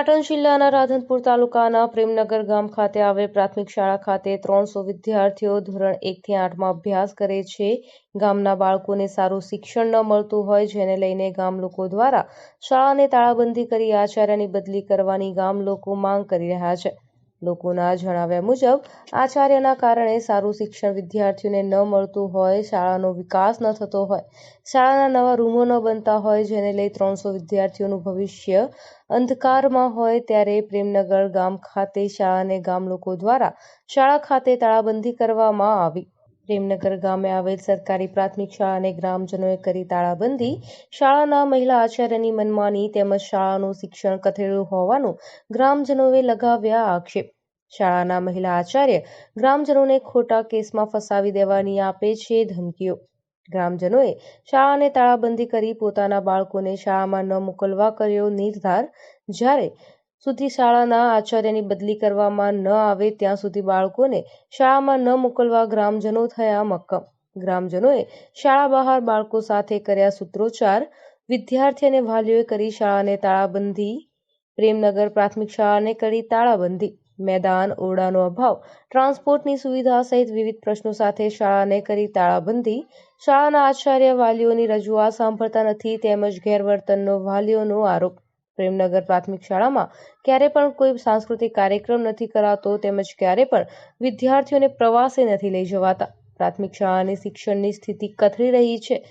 પાટણ જિલ્લાના રાધનપુર તાલુકાના પ્રેમનગર ગામ ખાતે આવેલ પ્રાથમિક શાળા ખાતે ત્રણસો વિદ્યાર્થીઓ ધોરણ એકથી આઠમાં અભ્યાસ કરે છે. ગામના બાળકોને સારું શિક્ષણ ન મળતું હોય જેને લઈને ગામ લોકો દ્વારા શાળાને તાળાબંધી કરી આચાર્યની બદલી કરવાની ગામ લોકો માંગ કરી રહ્યા છે. લોકોના જણાવ્યા મુજબ, આચાર્યના કારણે સારું શિક્ષણ વિદ્યાર્થીઓને ન મળતું હોય, શાળાનો વિકાસ ન થતો હોય, શાળાના નવા રૂમો ન બનતા હોય, જેને લઈ ત્રણસો વિદ્યાર્થીઓનું ભવિષ્ય અંધકારમાં હોય, ત્યારે પ્રેમનગર ગામ ખાતે શાળાને ગામ લોકો દ્વારા શાળા ખાતે તાળાબંધી કરવામાં આવી. પ્રેમનગર ગામે આવેલ સરકારી પ્રાથમિક શાળાને ગ્રામજનોએ કરી તાળાબંધી. શાળાના મહિલા આચાર્યની મનમાની તેમજ શાળાનું શિક્ષણ કથળેલું હોવાનું ગ્રામજનોએ લગાવ્યા આક્ષેપ. શાળાના મહિલા આચાર્ય ગ્રામજનોને ખોટા કેસમાં ફસાવી દેવાની આપે છે ધમકીઓ. ગ્રામજનોએ શાળાને તાળાબંધી કરી પોતાના બાળકોને શાળામાં ન મોકલવા કર્યો નિર્ધાર. જ્યારે સુધી શાળાના આચાર્યની બદલી કરવામાં ન આવે ત્યાં સુધી બાળકોને શાળામાં ન મોકલવા ગ્રામજનો થયા મક્કમ. ગ્રામજનોએ શાળા બહાર બાળકો સાથે કર્યા સૂત્રોચ્ચાર. વિદ્યાર્થી અને વાલીઓએ કરી શાળાને તાળાબંધી. પ્રેમનગર પ્રાથમિક શાળાને કરી તાળાબંધી. મેદાન, ઓરડાનો અભાવ, ટ્રાન્સપોર્ટની સુવિધા સહિત વિવિધ પ્રશ્નો સાથે શાળાને કરી તાળાબંધી. શાળાના આચાર્ય વાલીઓની રજૂઆત સાંભળતા નથી તેમજ ગેરવર્તનનો વાલીઓનો આરોપ. પ્રેમનગર પ્રાથમિક શાળામાં ક્યારે પણ કોઈ સાંસ્કૃતિક કાર્યક્રમ નથી કરાતો, તેમજ ક્યારે પણ વિદ્યાર્થીઓને પ્રવાસે નથી લઈ જવાતા. પ્રાથમિક શાળાની શિક્ષણની સ્થિતિ કથળી રહી છે.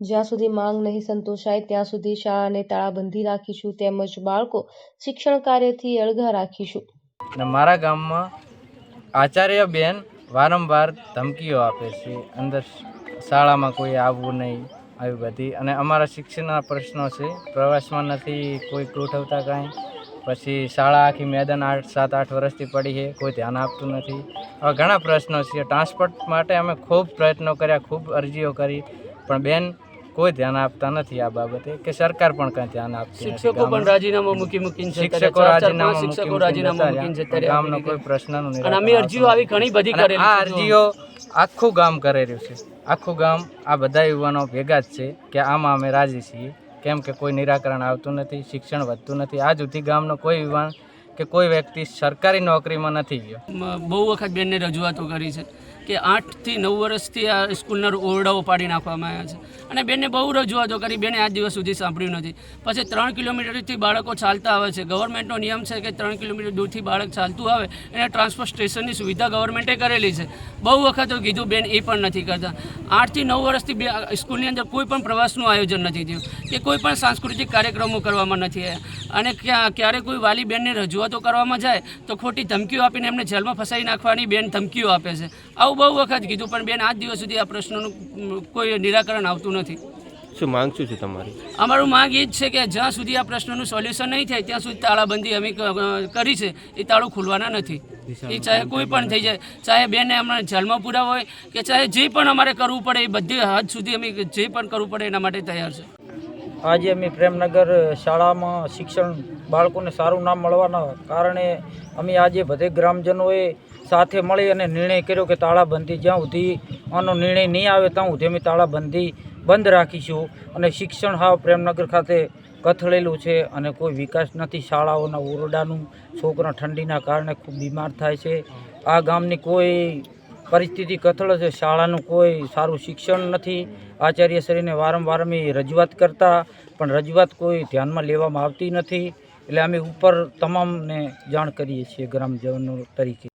જ્યાં સુધી માંગ નહીં સંતોષાય, ત્યાં સુધી શાળાને તાળાબંધી રાખીશું, તેમજ બાળકો શિક્ષણ કાર્યથી અળગા રાખીશું. અને મારા ગામમાં આચાર્ય બેન વારંવાર ધમકીઓ આપે છે. અંદર શાળામાં કોઈ આવવું નહીં. આવી બધી. અને અમારા શિક્ષણના પ્રશ્નો છે. પ્રવાસમાં નથી કોઈ ગોઠવતા કાંઈ. પછી શાળા આખી મેદાન આઠ સાત આઠ વર્ષથી પડી છે. કોઈ ધ્યાન આપતું નથી. આવા ઘણા પ્રશ્નો છે. ટ્રાન્સપોર્ટ માટે અમે ખૂબ પ્રયત્નો કર્યા ખૂબ અરજીઓ કરી. પણ બેન કોઈ ધ્યાન આપતા નથી આ બાબતે. કે સરકાર પણ કંઈ ધ્યાન આપતી શિક્ષકો પણ રાજીનામું મૂકી મૂકીને શિક્ષકો રાજીનામા મૂકી મૂકીને. ગામનો કોઈ પ્રશ્ન નથી અને અમે અરજીઓ આવી ઘણી બધી કરેલી આ અરજીઓ આખું ગામ કરેલું છે. આખું ગામ આ બધા યુવાનો ભેગા જ છે કે આમાં અમે રાજી છીએ. કેમ કે કોઈ નિરાકરણ આવતું નથી, શિક્ષણ વધતું નથી. આજ સુધી ગામનો કોઈ યુવાન કે કોઈ વ્યક્તિ સરકારી નોકરીમાં નથી ગયો. બહુ વખત બેનને રજૂઆતો કરી છે. કે આઠથી નવ વર્ષથી આ સ્કૂલના ઓરડાઓ પાડી નાખવામાં આવ્યા છે. અને બેને બહુ રજૂઆતો કરી, બેને આજ દિવસ સુધી સાંભળ્યું નથી. પછી ત્રણ કિલોમીટરથી બાળકો ચાલતા આવે છે. ગવર્મેન્ટનો નિયમ છે કે ત્રણ કિલોમીટર દૂરથી બાળક ચાલતું આવે, એને ટ્રાન્સપોર્ટ સ્ટેશનની સુવિધા ગવર્મેન્ટે કરેલી છે. બહુ વખત કીધું બેન એ પણ નથી કરતા. આઠથી નવ વર્ષથી સ્કૂલની અંદર કોઈ પણ પ્રવાસનું આયોજન નથી થયું, કે કોઈ પણ સાંસ્કૃતિક કાર્યક્રમો કરવામાં નથી આવ્યા. અને ક્યાં, ક્યારે કોઈ વાલી બેનને રજૂઆતો કરવામાં જાય, તો ખોટી ધમકીઓ આપીને એમને જેલમાં ફસાઈ નાખવાની બેન ધમકીઓ આપે છે. આવું બહુ વખત કીધું પણ બેન આજ દિવસ સુધી આ પ્રશ્નોનું કોઈ નિરાકરણ આવતું નથી. શું માંગ શું છે તમારી? અમારું માંગ એ જ છે કે જ્યાં સુધી આ પ્રશ્નનું સોલ્યુશન નહીં થાય ત્યાં સુધી તાળાબંધી અમે કરી છે એ તાળું ખુલવાના નથી. એ ચાહે કોઈ પણ થઈ જાય ચાહે બેને હમણાં જેલમાં પૂરા હોય કે ચાહે જે પણ અમારે કરવું પડે એ બધી હદ સુધી અમે જે પણ કરવું પડે એના માટે તૈયાર છે. આજે અમે પ્રેમનગર શાળામાં શિક્ષણ બાળકોને સારું નામ મળવાના કારણે અમે આજે બધે ગ્રામજનોએ સાથે મળી અને નિર્ણય કર્યો કે તાળાબંધી જ્યાં સુધી આનો નિર્ણય નહીં આવે ત્યાં સુધી અમે તાળાબંધી બંધ રાખીશું. અને શિક્ષણ હાવ પ્રેમનગર ખાતે કથળેલું છે અને કોઈ વિકાસ નથી. શાળાઓના ઓરડાનું છોકરા ઠંડીના કારણે ખૂબ બીમાર થાય છે. આ ગામની કોઈ પરિસ્થિતિ કથળ છે. શાળાનું કોઈ સારું શિક્ષણ નથી. આચાર્યશ્રીને વારંવાર અમે રજૂઆત કરતા, પણ રજૂઆત કોઈ ધ્યાનમાં લેવામાં આવતી નથી. એટલે અમે ઉપર તમામને જાણ કરીએ છીએ ગ્રામજનો તરીકે.